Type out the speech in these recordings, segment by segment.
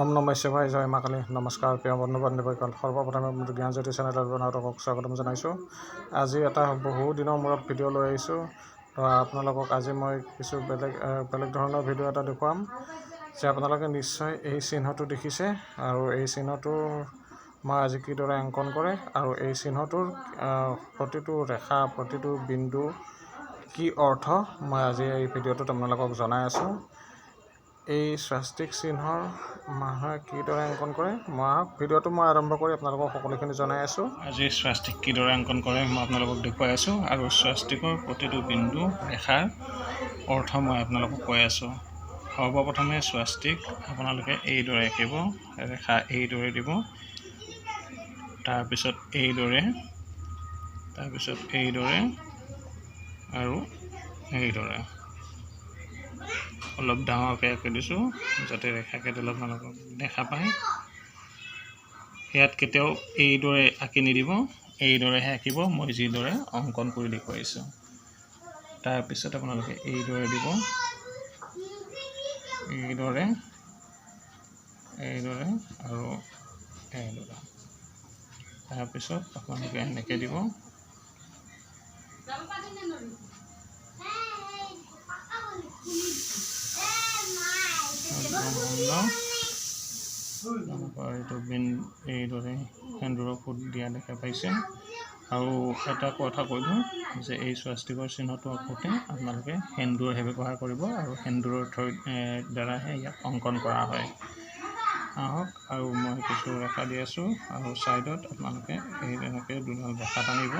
ওম নম শিৱায় জয় মা কালী। নমস্কাৰ, প্ৰিয় বন্ধু বান্ধৱীসকল সৰ্বপ্ৰথমে মোৰ জ্ঞানজ্যোতি চেনেলত আপোনালোকক স্বাগতম জনাইছোঁ। আজি এটা বহু দিনৰ মূৰত ভিডিঅ' লৈ আহিছোঁ। আপোনালোকক আজি মই কিছু বেলেগ বেলেগ ধৰণৰ ভিডিঅ' এটা দেখুৱাম, যে আপোনালোকে নিশ্চয় এই চিহ্নটো দেখিছে আৰু এই চিহ্নটো মই আজি কিদৰে অংকন কৰে আৰু এই চিহ্নটোৰ প্ৰতিটো ৰেখা, প্ৰতিটো বিন্দু কি অৰ্থ মই আজি এই ভিডিঅ'টোত আপোনালোকক জনাই আছোঁ। এই স্বাস্তিক চিহ্নৰ মানুহে কিদৰে অংকন কৰে? মই ভিডিঅ'টো মই আৰম্ভ কৰি আপোনালোকক সকলোখিনি জনাই আছোঁ। আজি স্বাস্তিক কিদৰে অংকন কৰে মই আপোনালোকক দেখুৱাই আছোঁ আৰু স্বাস্তিকৰ প্ৰতিটো বিন্দু ৰেখাৰ অৰ্থ মই আপোনালোকক কৈ আছোঁ। সৰ্বপ্ৰথমে স্বাস্তিক আপোনালোকে এইদৰে আঁকিব ৰেখা এইদৰে দিব তাৰপিছত এইদৰে তাৰপিছত এইদৰে আৰু এইদৰে। অলপ ডাঙৰকৈ আঁকি দিছোঁ যাতে ৰেখাকেইডাল আপোনালোকক দেখা পায়। ইয়াত কেতিয়াও এইদৰে আঁকি নিদিব এইদৰেহে আঁকিব মই যিদৰে অংকন কৰি দেখুৱাইছোঁ। তাৰপিছত আপোনালোকে এইদৰে দিব এইদৰে এইদৰে আৰু এইদৰে। তাৰপিছত আপোনালোকে এনেকৈ দিব। এইটো বিন এইদৰে সেন্দুৰৰ ফুট দিয়া দেখা পাইছে। আৰু এটা কথা কৈ দিওঁ যে এই স্বাস্তিকৰ চিহ্নটো আঁকোতে আপোনালোকে সেন্দুৰহে ব্যৱহাৰ কৰিব আৰু সেন্দুৰৰ থৈ দ্বাৰাহে ইয়াক অংকন কৰা হয়। আহক আৰু মই কিছু ৰেখা দি আছোঁ আৰু ছাইডত আপোনালোকে এই তেনেকৈ দুডাল ৰেখা টানিব।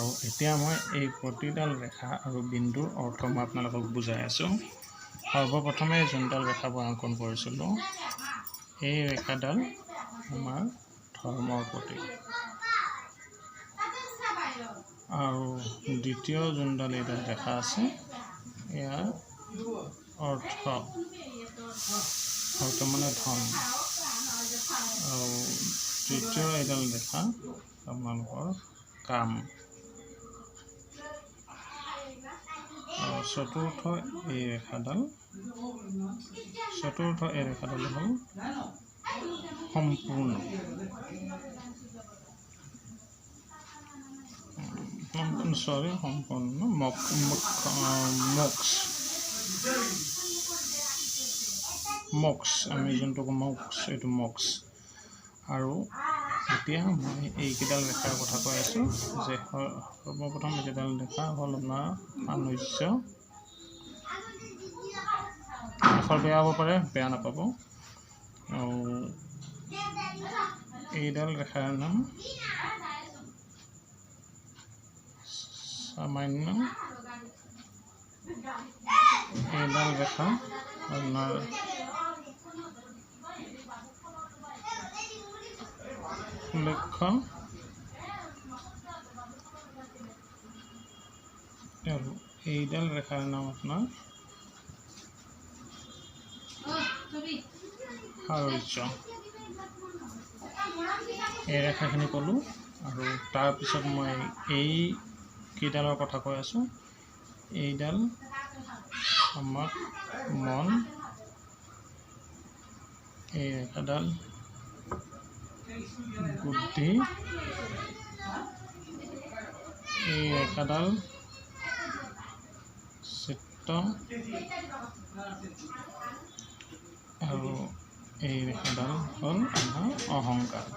আৰু এতিয়া মই এই প্ৰতিডাল ৰেখা আৰু বিন্দুৰ অৰ্থ মই আপোনালোকক বুজাই আছোঁ। সৰ্বপ্ৰথমে যোনডাল ৰেখা মই অংকন কৰিছিলোঁ এই ৰেখাডাল আমাৰ ধৰ্মৰ প্ৰতীক। আৰু দ্বিতীয় যোনডাল এইডাল ৰেখা আছে ইয়াৰ অৰ্থ অৰ্থ মানে ধন। আৰু তৃতীয় এডাল ৰেখা আপোনালোকৰ কাম। চতুৰ্থ এই ৰেখাডাল চতুৰ্থ এই ৰেখাডাল হ'ল সম্পূৰ্ণ। চৰি সম্পূৰ্ণ মক্স। মক্স আমি যোনটো মক্স এইটো মক্স। আৰু এতিয়া মই এইকেইডাল ৰেখাৰ কথা কৈ আছোঁ, যে সৰ্বপ্ৰথম এইকেইডাল ৰেখা হ'ল আপোনাৰ সানুজ্য আখৰ বেয়া হ'ব পাৰে, বেয়া নাপাব। আৰু এইডাল ৰেখাৰ নাম সামান্য। এইডাল ৰেখা আপোনাৰ লক্ষ্য এইডাল ৰেখাৰ নাম আপোনাৰ সাৰৰ্য এই ৰেখাখিনি ক'লোঁ আৰু তাৰপিছত মই এই কেইডালৰ কথা কৈ আছোঁ? এইডাল আমাক মন। এই ৰেখাডাল বুদ্ধি এই ৰেখাডাল চিত্ত আৰু এই ৰেখাডাল হ'ল আমাৰ অহংকাৰ।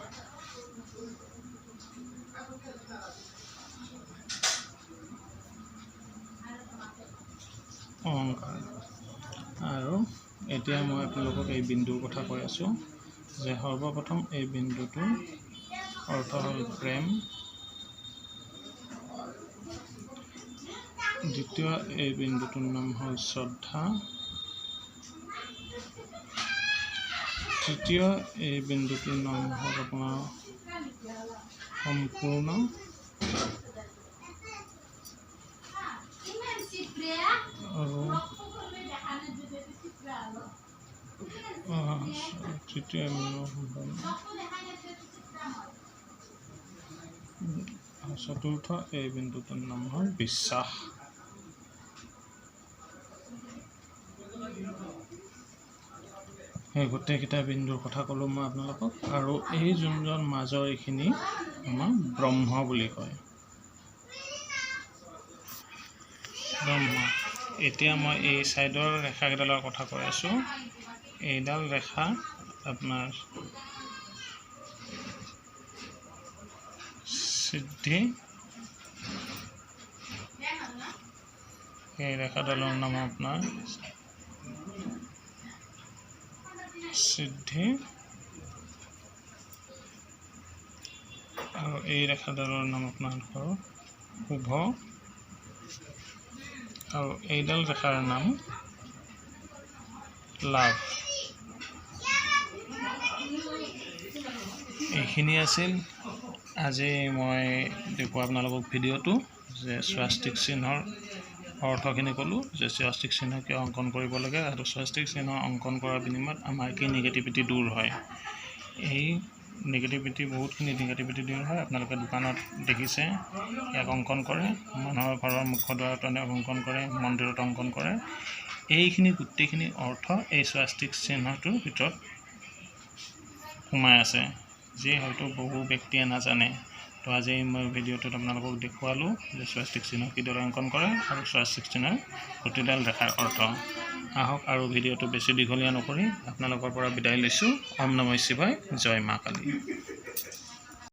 অহংকাৰ। আৰু এতিয়া মই আপোনালোকক এই বিন্দুৰ কথা কৈ আছোঁ। যে সৰ্বপ্ৰথম এই বিন্দুটোৰ অৰ্থ হ'ল প্ৰেম দ্বিতীয় এই বিন্দুটোৰ নাম হ'ল শ্ৰদ্ধা তৃতীয় এই বিন্দুটোৰ নাম হ'ল আপোনাৰ সম্পূৰ্ণ আৰু তৃতীয় চতুৰ্থ এই বিন্দুটোৰ নাম হ'ল বিশ্বাস সেই গোটেইকেইটা বিন্দুৰ কথা ক'লোঁ মই আপোনালোকক আৰু এই যোনজন মাজৰ এইখিনি আমাৰ ব্ৰহ্ম বুলি কয় ব্ৰহ্ম এতিয়া মই এই ছাইডৰ ৰেখাকেইডালৰ কথা কৈ আছোঁ এইডাল ৰেখা আপোনাৰ সিদ্ধি। এই ৰেখাডালৰ নাম আপোনাৰ সিদ্ধি। আৰু এই ৰেখাডালৰ নাম আপোনালোকৰ শুভ আৰু এইডাল ৰেখাৰ নাম লাভ। এইখিনি আছিল। আজি মই দেখুওৱা আপোনালোকক ভিডিঅ'টো যে স্বাস্তিক চিহ্নৰ অৰ্থখিনি ক'লোঁ যে স্বাস্তিক চিহ্ন কিয় অংকন কৰিব লাগে আৰু স্বাস্তিক চিহ্ন অংকন কৰাৰ বিনিময়ত আমাৰ কি নিগেটিভিটি দূৰ হয়। এই নিগেটিভিটি বহুতখিনি নিগেটিভিটি দূৰ হয় আপোনালোকে দোকানত দেখিছে ইয়াক অংকন কৰে মানুহৰ ঘৰৰ এনেক অংকন কৰে মন্দিৰত অংকন কৰে। এইখিনি গোটেইখিনি অৰ্থ এই স্বাস্তিক চিহ্নটোৰ ভিতৰত সোমাই আছে। যি হয়তো বহু ব্যক্তিয়ে নাজানে। তো আজি মই ভিডিঅ'টোত আপোনালোকক দেখুৱালোঁ যে স্বাস্তিক চিহ্ন কিদৰে অংকন কৰে আৰু স্বাস্তিক চিহ্নৰ প্ৰতিডাল ৰেখাৰ অৰ্থ। আহক আৰু ভিডিঅ'টো বেছি দীঘলীয়া নকৰি আপোনালোকৰ পৰা বিদায় লৈছোঁ। ওম নমঃ শিৱায়। জয় মা কালী।